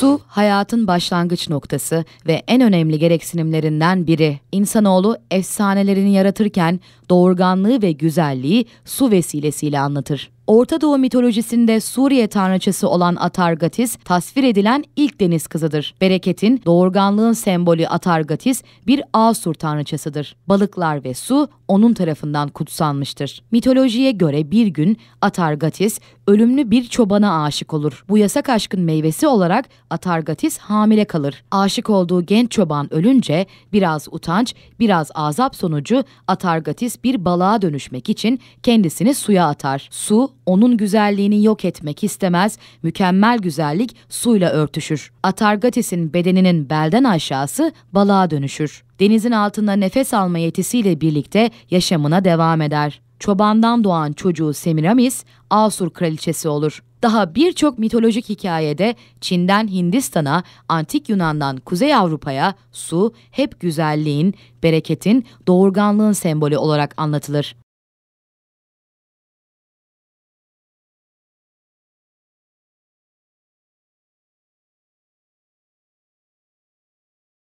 Su hayatın başlangıç noktası ve en önemli gereksinimlerinden biri. İnsanoğlu efsanelerini yaratırken doğurganlığı ve güzelliği su vesilesiyle anlatır. Orta Doğu mitolojisinde Suriye tanrıçası olan Atargatis tasvir edilen ilk deniz kızıdır. Bereketin, doğurganlığın sembolü Atargatis bir Asur tanrıçasıdır. Balıklar ve su onun tarafından kutsanmıştır. Mitolojiye göre bir gün Atargatis ölümlü bir çobana aşık olur. Bu yasak aşkın meyvesi olarak Atargatis hamile kalır. Aşık olduğu genç çoban ölünce biraz utanç, biraz azap sonucu Atargatis bir balığa dönüşmek için kendisini suya atar. Su onun güzelliğini yok etmek istemez, mükemmel güzellik suyla örtüşür. Atargatis'in bedeninin belden aşağısı balığa dönüşür. Denizin altında nefes alma yetisiyle birlikte yaşamına devam eder. Çobandan doğan çocuğu Semiramis, Asur kraliçesi olur. Daha birçok mitolojik hikayede Çin'den Hindistan'a, Antik Yunan'dan Kuzey Avrupa'ya su hep güzelliğin, bereketin, doğurganlığın sembolü olarak anlatılır.